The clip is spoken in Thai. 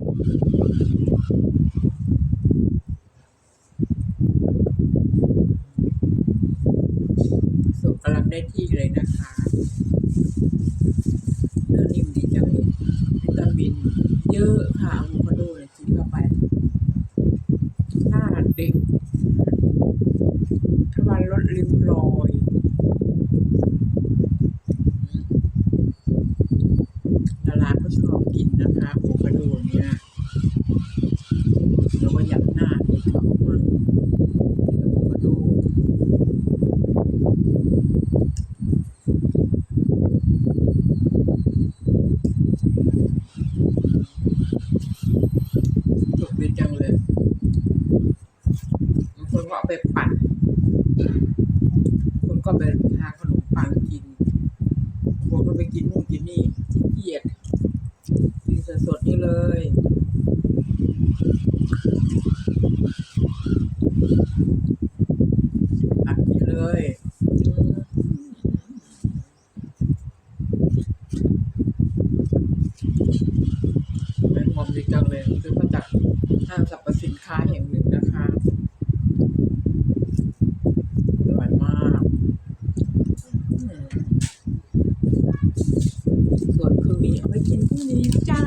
สุกกำลังได้ที่เลยนะคะเนื้อนิ่มดีจังเลยวิตามินเยอะค่ะอะโวคาโดเนี่ยกินเข้าไปหน้าเด็กถ้าวันลดริ้วรอยดาราก็ชอบกินนะคะอะโวคาโดเนี่ยแล้วก็อยากหน้าเด็กเขามากอะโวคาโด สุกดี จังเลยบางคนก็เอาไปปั่นบางคนก็ไปทานขนมปังกินบางคนก็ไปกินนู่นกินนี่ขี้เกียจกินสดๆนี่เลยตักกินเลยเป็นความดีจังเลยซื้อมาจาก ห้างสรรพสินค้าแห่งหนึ่งนะคะอร่อยมากส่วนครึ่งนี้เอาไว้กินพรุ่งนี้จ้า